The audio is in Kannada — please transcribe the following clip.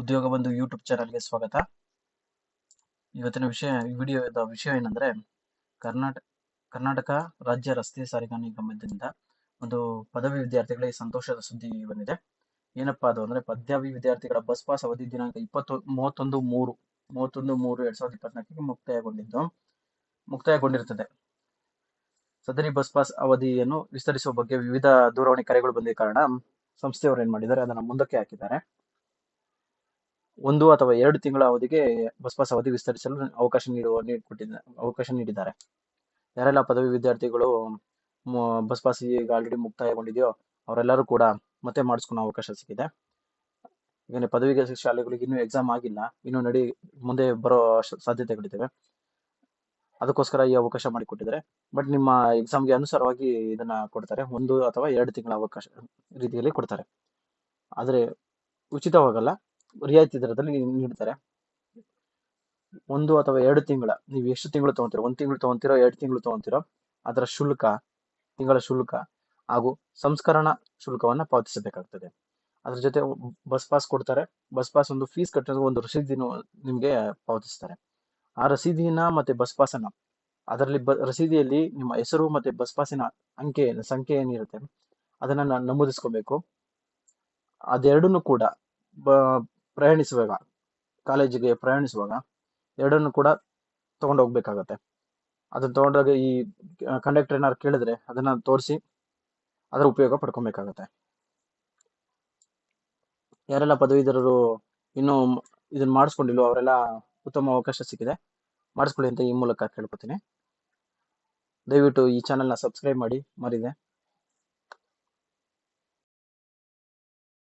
ಉದ್ಯೋಗ ಬಂಧು ಯೂಟ್ಯೂಬ್ ಚಾನಲ್ಗೆ ಸ್ವಾಗತ. ಇವತ್ತಿನ ವಿಷಯ ವಿಡಿಯೋದ ವಿಷಯ ಏನಂದ್ರೆ ಕರ್ನಾಟಕ ಕರ್ನಾಟಕ ರಾಜ್ಯ ರಸ್ತೆ ಸಾರಿಗೆ ನಿಗಮದಿಂದ ಒಂದು ಪದವಿ ವಿದ್ಯಾರ್ಥಿಗಳಿಗೆ ಸಂತೋಷದ ಸುದ್ದಿ ಬಂದಿದೆ. ಏನಪ್ಪಾ ಅದು ಅಂದ್ರೆ, ಪದವಿ ವಿದ್ಯಾರ್ಥಿಗಳ ಬಸ್ ಪಾಸ್ ಅವಧಿ ದಿನಾಂಕ ಇಪ್ಪತ್ತು, ಮೂವತ್ತೊಂದು, ಮೂರು ಮೂವತ್ತೊಂದು, ಮೂರು, ಎರಡ್ ಸಾವಿರದ ಇಪ್ಪತ್ನಾಲ್ಕಕ್ಕೆ ಮುಕ್ತಾಯಗೊಂಡಿದ್ದು, ಮುಕ್ತಾಯಗೊಂಡಿರುತ್ತದೆ. ಸದರಿ ಬಸ್ ಪಾಸ್ ಅವಧಿಯನ್ನು ವಿಸ್ತರಿಸುವ ಬಗ್ಗೆ ವಿವಿಧ ದೂರವಾಣಿ ಕರೆಗಳು ಬಂದ ಕಾರಣ ಸಂಸ್ಥೆಯವರು ಏನ್ ಮಾಡಿದ್ದಾರೆ, ಅದನ್ನ ಮುಂದಕ್ಕೆ ಹಾಕಿದ್ದಾರೆ. ಒಂದು ಅಥವಾ ಎರಡು ತಿಂಗಳ ಅವಧಿಗೆ ಬಸ್ ಪಾಸ್ ಅವಧಿ ವಿಸ್ತರಿಸಲು ಅವಕಾಶ ನೀಡುವ ನೀಡಿಕೊಟ್ಟಿದ್ದಾರೆ ಅವಕಾಶ ನೀಡಿದ್ದಾರೆ. ಯಾರೆಲ್ಲ ಪದವಿ ವಿದ್ಯಾರ್ಥಿಗಳು ಬಸ್ ಪಾಸ್ ಈಗ ಆಲ್ರೆಡಿ ಮುಕ್ತಾಯಗೊಂಡಿದೆಯೋ ಅವರೆಲ್ಲರೂ ಕೂಡ ಮತ್ತೆ ಮಾಡಿಸ್ಕೊಳ್ಳೋ ಅವಕಾಶ ಸಿಕ್ಕಿದೆ. ಈಗ ಪದವಿ ಶಾಲೆಗಳಿಗೆ ಇನ್ನೂ ಎಕ್ಸಾಮ್ ಆಗಿಲ್ಲ, ಇನ್ನೂ ನಡಿ, ಮುಂದೆ ಬರೋ ಸಾಧ್ಯತೆಗಳಿದ್ದಾವೆ. ಅದಕ್ಕೋಸ್ಕರ ಈ ಅವಕಾಶ ಮಾಡಿಕೊಟ್ಟಿದ್ದಾರೆ. ಬಟ್ ನಿಮ್ಮ ಎಕ್ಸಾಮ್ಗೆ ಅನುಸಾರವಾಗಿ ಇದನ್ನ ಕೊಡ್ತಾರೆ. ಒಂದು ಅಥವಾ ಎರಡು ತಿಂಗಳ ಅವಕಾಶ ರೀತಿಯಲ್ಲಿ ಕೊಡ್ತಾರೆ. ಆದರೆ ಉಚಿತವಾಗಲ್ಲ. ರಿಯಾಯಿತಿ ದರದಲ್ಲಿ ನೀಡ್ತಾರೆ. ಒಂದು ಅಥವಾ ಎರಡು ತಿಂಗಳ, ನೀವು ಎಷ್ಟು ತಿಂಗಳು ತಗೊಂತೀರೋ, ಒಂದು ತಿಂಗಳು ತಗೊಂತೀರೋ, ಎರಡು ತಿಂಗಳು ತಗೊಂತೀರೋ, ಅದರ ಶುಲ್ಕ, ತಿಂಗಳ ಶುಲ್ಕ ಹಾಗೂ ಸಂಸ್ಕರಣಾ ಶುಲ್ಕವನ್ನ ಪಾವತಿಸಬೇಕಾಗ್ತದೆ. ಅದ್ರ ಜೊತೆ ಬಸ್ ಪಾಸ್ ಕೊಡ್ತಾರೆ. ಬಸ್ ಪಾಸ್ ಒಂದು ಫೀಸ್ ಕಟ್ಟೋದು ಒಂದು ರಸೀದಿನ ನಿಮಗೆ ಪಾವತಿಸ್ತಾರೆ. ಆ ರಸೀದಿನ ಮತ್ತೆ ಬಸ್ ಪಾಸನ್ನ, ಅದರಲ್ಲಿ ಬ, ರಸೀದಿಯಲ್ಲಿ ನಿಮ್ಮ ಹೆಸರು ಮತ್ತೆ ಬಸ್ ಪಾಸಿನ ಅಂಕೆ, ಸಂಖ್ಯೆ ಏನಿರುತ್ತೆ, ಅದನ್ನ ನಮೂದಿಸ್ಕೋಬೇಕು. ಅದೆರಡನ್ನು ಕೂಡ ಪ್ರಯಾಣಿಸುವಾಗ, ಕಾಲೇಜಿಗೆ ಪ್ರಯಾಣಿಸುವಾಗ ಎರಡನ್ನು ಕೂಡ ತಗೊಂಡು ಹೋಗ್ಬೇಕಾಗತ್ತೆ. ಅದನ್ನ ತಗೊಂಡಾಗ ಈ ಕಂಡಕ್ಟರ್ ಏನಾದ್ರು ಕೇಳಿದ್ರೆ ಅದನ್ನ ತೋರಿಸಿ ಅದರ ಉಪಯೋಗ ಪಡ್ಕೊಬೇಕಾಗತ್ತೆ. ಯಾರೆಲ್ಲ ಪದವೀಧರರು ಇನ್ನು ಇದನ್ನ ಮಾಡಿಸ್ಕೊಂಡಿಲ್ವೋ ಅವರೆಲ್ಲ ಉತ್ತಮ ಅವಕಾಶ ಸಿಕ್ಕಿದೆ. ಮಾಡಿಸ್ಕೊಳ್ಳಿ ಅಂತ ಈ ಮೂಲಕ ಕೇಳ್ಕೊತೀನಿ. ದಯವಿಟ್ಟು ಈ ಚಾನೆಲ್ನ ಸಬ್ಸ್ಕ್ರೈಬ್ ಮಾಡಿ, ಮರಿದೆ.